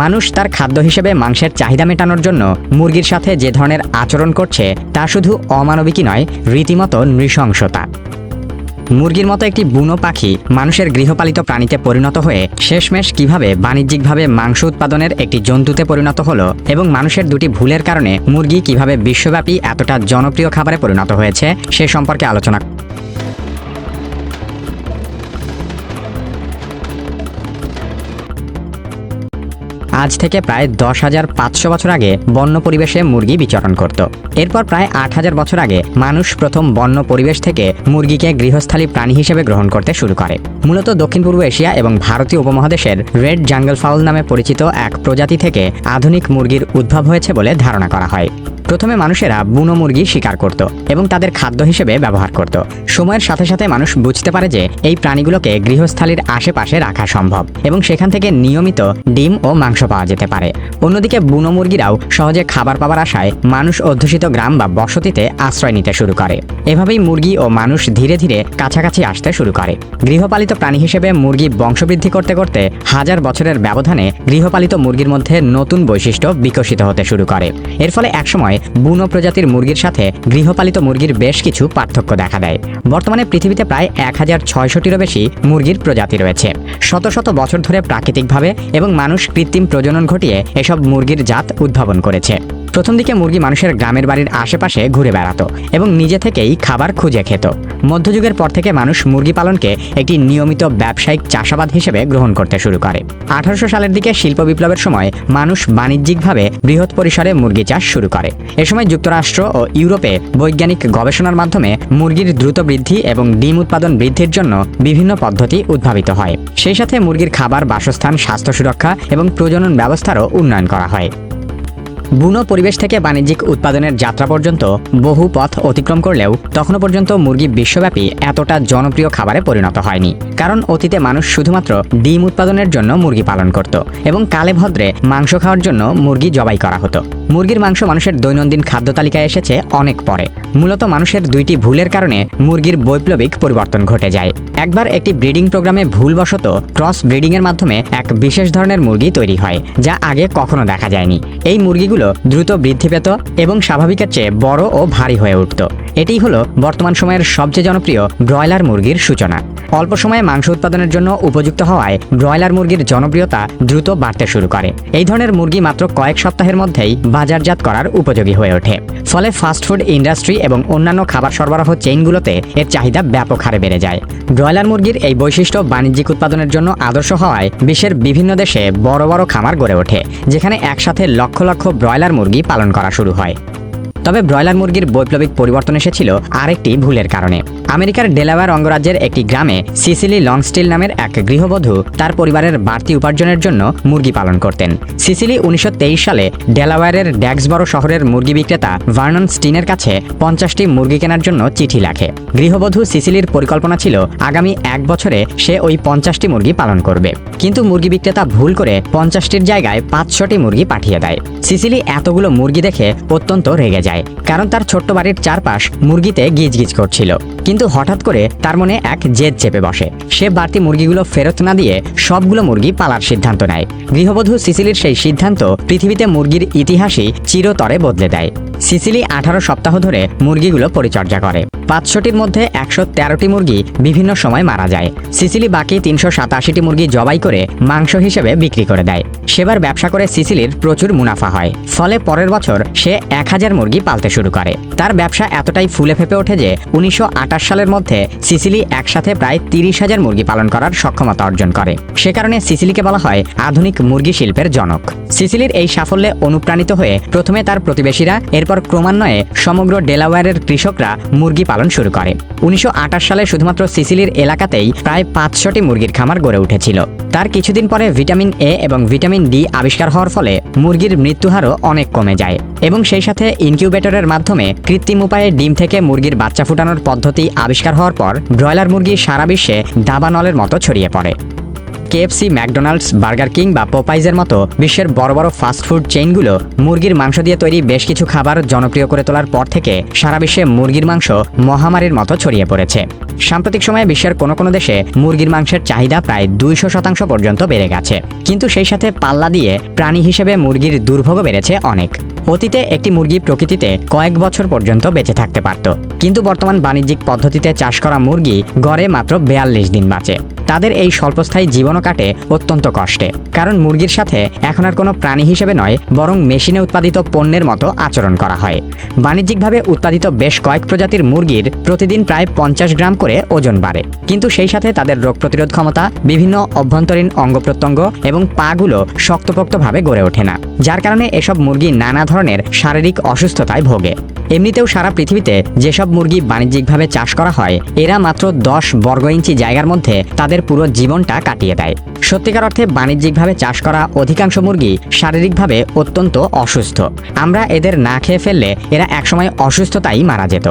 মানুষ তার খাদ্য হিসেবে মাংসের চাহিদা মেটানোর জন্য মুরগির সাথে যে ধরনের আচরণ করছে, তা শুধু অমানবিকই নয়, রীতিমতো নৃশংসতা। মুরগির মতো একটি বুনো পাখি মানুষের গৃহপালিত প্রাণীতে পরিণত হয়ে শেষমেশ কীভাবে বাণিজ্যিকভাবে মাংস উৎপাদনের একটি জন্তুতে পরিণত হলো এবং মানুষের দুটি ভুলের কারণে মুরগি কীভাবে বিশ্বব্যাপী এতটা জনপ্রিয় খাবারে পরিণত হয়েছে, সে সম্পর্কে আলোচনা আজ থেকে প্রায় দশ হাজার পাঁচশো বছর আগে বন্য পরিবেশে মুরগি বিচরণ করত। এরপর প্রায় আট হাজার বছর আগে মানুষ প্রথম বন্য পরিবেশ থেকে মুরগিকে গৃহস্থালী প্রাণী হিসেবে গ্রহণ করতে শুরু করে। মূলত দক্ষিণ পূর্ব এশিয়া এবং ভারতীয় উপমহাদেশের রেড জাঙ্গল ফাউল নামে পরিচিত এক প্রজাতি থেকে আধুনিক মুরগির উদ্ভব হয়েছে বলে ধারণা করা হয়। প্রথমে মানুষেরা বুনো মুরগি শিকার করত এবং তাদের খাদ্য হিসেবে ব্যবহার করত। সময়ের সাথে সাথে মানুষ বুঝতে পারে যে এই প্রাণীগুলোকে গৃহস্থালীর আশেপাশে রাখা সম্ভব এবং সেখান থেকে নিয়মিত ডিম ও মাংস পাওয়া যেতে পারে। অন্যদিকে বুনো মুরগিরাও সহজে খাবার পাবার আশায় মানুষ অধ্যুষিত গ্রাম বা বসতিতে আশ্রয় নিতে শুরু করে। এভাবেই মুরগি ও মানুষ ধীরে ধীরে কাছাকাছি আসতে শুরু করে। গৃহপালিত প্রাণী হিসেবে মুরগি বংশবৃদ্ধি করতে করতে হাজার বছরের ব্যবধানে গৃহপালিত মুরগির মধ্যে নতুন বৈশিষ্ট্য বিকশিত হতে শুরু করে। এর ফলে একসময় বুনো প্রজাতির মুরগির সাথে গৃহপালিত মুরগির বেশ কিছু পার্থক্য দেখা দেয়। বর্তমানে পৃথিবীতে প্রায় এক হাজার ছয়শটিরও বেশি মুরগির প্রজাতি রয়েছে। শত শত বছর ধরে প্রাকৃতিকভাবে এবং মানুষ কৃত্রিম প্রজনন ঘটিয়ে এসব মুরগির জাত উদ্ভাবন করেছে। প্রথম দিকে মুরগি মানুষের গ্রামের বাড়ির আশেপাশে ঘুরে বেড়াতো এবং নিজে থেকেই খাবার খুঁজে খেত। মধ্যযুগের পর থেকে মানুষ মুরগি পালনকে একটি নিয়মিত ব্যবসায়িক চাষাবাদ হিসেবে গ্রহণ করতে শুরু করে। আঠারোশো সালের দিকে শিল্প বিপ্লবের সময় মানুষ বাণিজ্যিকভাবে বৃহৎ পরিসরে মুরগি চাষ শুরু করে। এ সময় যুক্তরাষ্ট্র ও ইউরোপে বৈজ্ঞানিক গবেষণার মাধ্যমে মুরগির দ্রুত বৃদ্ধি এবং ডিম উৎপাদন বৃদ্ধির জন্য বিভিন্ন পদ্ধতি উদ্ভাবিত হয়। সেই সাথে মুরগির খাবার, বাসস্থান, স্বাস্থ্য সুরক্ষা এবং প্রজনন ব্যবস্থারও উন্নয়ন করা হয়। বুনো পরিবেশ থেকে বাণিজ্যিক উৎপাদনের যাত্রা পর্যন্ত বহু পথ অতিক্রম করলেও তখনও পর্যন্ত মুরগি বিশ্বব্যাপী এতটা জনপ্রিয় খাবারে পরিণত হয়নি। কারণ অতীতে মানুষ শুধুমাত্র ডিম উৎপাদনের জন্য মুরগি পালন করত এবং কালে ভদ্রে মাংস খাওয়ার জন্য মুরগি জবাই করা হতো। মুরগির মাংস মানুষের দৈনন্দিন খাদ্য তালিকায় এসেছে অনেক পরে। মূলত মানুষের দুইটি ভুলের কারণে মুরগির বৈপ্লবিক পরিবর্তন ঘটে যায়। একবার একটি ব্রিডিং প্রোগ্রামে ভুলবশত ক্রস ব্রিডিং এর মাধ্যমে এক বিশেষ ধরনের মুরগি তৈরি হয়, যা আগে কখনো দেখা যায়নি। এই মুরগিগুলো দ্রুত বৃদ্ধি পেত এবং স্বাভাবিকের চেয়ে বড় ও ভারী হয়ে উঠত। এটিই হলো বর্তমান সময়ের সবচেয়ে জনপ্রিয় ব্রয়লার মুরগির সূচনা। অল্প সময়ে মাংস উৎপাদনের জন্য উপযুক্ত হওয়ায় ব্রয়লার মুরগির জনপ্রিয়তা দ্রুত বাড়তে শুরু করে। এই ধরনের মুরগি মাত্র কয়েক সপ্তাহের মধ্যেই বাজারজাত করার উপযোগী হয়ে ওঠে। ফলে ফাস্টফুড ইন্ডাস্ট্রি এবং অন্যান্য খাবার সরবরাহ চেইনগুলোতে এর চাহিদা ব্যাপক হারে বেড়ে যায়। ব্রয়লার মুরগির এই বৈশিষ্ট্য বাণিজ্যিক উৎপাদনের জন্য আদর্শ হওয়ায় বিশ্বের বিভিন্ন দেশে বড় বড় খামার গড়ে ওঠে, যেখানে একসাথে লক্ষ লক্ষ ব্রয়লার মুরগি পালন করা শুরু হয়। তবে ব্রয়লার মুরগির বৈপ্লবিক পরিবর্তন এসেছিল আরেকটি ভুলের কারণে। আমেরিকার ডেলাওয়ার অঙ্গরাজ্যের একটি গ্রামে সিসিলি লংস্টিল নামের এক গৃহবধূ তার পরিবারের বাড়তি উপার্জনের জন্য মুরগি পালন করতেন। সিসিলি উনিশশো তেইশ সালে ডেলাওয়ারের ড্যাক্সবরো শহরের মুরগি বিক্রেতা ভার্নন স্টিনের কাছে পঞ্চাশটি মুরগি কেনার জন্য চিঠি লেখে। গৃহবধূ সিসিলির পরিকল্পনা ছিল আগামী এক বছরে সে ওই পঞ্চাশটি মুরগি পালন করবে। কিন্তু মুরগি বিক্রেতা ভুল করে পঞ্চাশটির জায়গায় পাঁচশোটি মুরগি পাঠিয়ে দেয়। সিসিলি এতগুলো মুরগি দেখে অত্যন্ত রেগে যায়। কারণ তার ছোট্ট বাড়ির চারপাশ মুরগিতে গিজগিজ করছিল। কিন্তু হঠাৎ করে তার মনে এক জেদ চেপে বসে। সে বাড়তি মুরগিগুলো ফেরত না দিয়ে সবগুলো মুরগি পালার সিদ্ধান্ত নেয়। গৃহবধূ সিসিলির সেই সিদ্ধান্ত পৃথিবীতে মুরগির ইতিহাসই চিরতরে বদলে দেয়। সিসিলি আঠারো সপ্তাহ ধরে মুরগিগুলো পরিচর্যা করে। পাঁচশোটির মধ্যে একশো তেরোটি মুরগি বিভিন্ন সময় মারা যায়। সিসিলি বাকি তিনশো সাতাশিটি মুরগি জবাই করে মাংস হিসেবে বিক্রি করে দেয়। সেবার ব্যবসা করে সিসিলির প্রচুর মুনাফা হয়। ফলে পরের বছর সে এক হাজার মুরগি পালতে শুরু করে। তার ব্যবসা এতটাই ফুলে ফেপে ওঠে যে উনিশশো আটাশ সালের মধ্যে সিসিলি একসাথে প্রায় তিরিশ হাজার মুরগি পালন করার সক্ষমতা অর্জন করে। সে কারণে সিসিলিকে বলা হয় আধুনিক মুরগি শিল্পের জনক। সিসিলির এই সাফল্যে অনুপ্রাণিত হয়ে প্রথমে তার প্রতিবেশীরা, এরপর ক্রমান্বয়ে সমগ্র ডেলাওয়ারের কৃষকরা মুরগি পালন শুরু করে। উনিশশো আটাশ সালে শুধুমাত্র সিসিলির এলাকাতেই প্রায় পাঁচশোটি মুরগির খামার গড়ে উঠেছিল। তার কিছুদিন পরে ভিটামিন এ এবং ভিটামিন ডি আবিষ্কার হওয়ার ফলে মুরগির মৃত্যুহারও অনেক কমে যায় এবং সেই সাথে ইনকিউবেটরের মাধ্যমে কৃত্রিম উপায়ে ডিম থেকে মুরগির বাচ্চা ফুটানোর পদ্ধতি আবিষ্কার হওয়ার পর ব্রয়লার মুরগি সারা বিশ্বে দাবানলের মতো ছড়িয়ে পড়ে। কেএফসি ম্যাকডোনাল্ডস বার্গার কিং বা পোপাইজের মতো বিশ্বের বড় বড় ফাস্টফুড চেইনগুলো মুরগির মাংস দিয়ে তৈরি বেশ কিছু খাবার জনপ্রিয় করে তোলার পর থেকে সারা বিশ্বে মুরগির মাংস মহামারীর মতো ছড়িয়ে পড়েছে। সাম্প্রতিক সময়ে বিশ্বের কোনো কোনো দেশে মুরগির মাংসের চাহিদা প্রায় দুইশো শতাংশ পর্যন্ত বেড়ে গেছে। কিন্তু সেই সাথে পাল্লা দিয়ে প্রাণী হিসেবে মুরগির দুর্ভোগও বেড়েছে অনেক। অতীতে একটি মুরগি প্রকৃতিতে কয়েক বছর পর্যন্ত বেঁচে থাকতে পারত। কিন্তু বর্তমান বাণিজ্যিক পদ্ধতিতে চাষ করা মুরগি গড়ে মাত্র বেয়াল্লিশ দিন বাঁচে। তাদের এই স্বল্পস্থায়ী জীবনও কাটে অত্যন্ত কষ্টে। কারণ মুরগির সাথে এখন আর কোনো প্রাণী হিসেবে নয়, বরং মেশিনে উৎপাদিত পণ্যের মতো আচরণ করা হয়। বাণিজ্যিকভাবে উৎপাদিত বেশ কয়েক প্রজাতির মুরগির প্রতিদিন প্রায় পঞ্চাশ গ্রাম করে ওজন বাড়ে। কিন্তু সেই সাথে তাদের রোগ প্রতিরোধ ক্ষমতা, বিভিন্ন অভ্যন্তরীণ অঙ্গ প্রত্যঙ্গ এবং পাগুলো শক্তপোক্তভাবে গড়ে ওঠে না, যার কারণে এসব মুরগি নানা ধরনের শারীরিক অসুস্থতায় ভোগে। এমনিতেও সারা পৃথিবীতে যেসব মুরগি বাণিজ্যিকভাবে চাষ করা হয়, এরা মাত্র দশ বর্গ ইঞ্চি জায়গার মধ্যে তাদের পুরো জীবনটা কাটিয়ে দেয়। সত্যিকার অর্থে বাণিজ্যিকভাবে চাষ করা অধিকাংশ মুরগি শারীরিকভাবে অত্যন্ত অসুস্থ। আমরা এদের না খেয়ে ফেললে এরা একসময় অসুস্থতাই মারা যেত।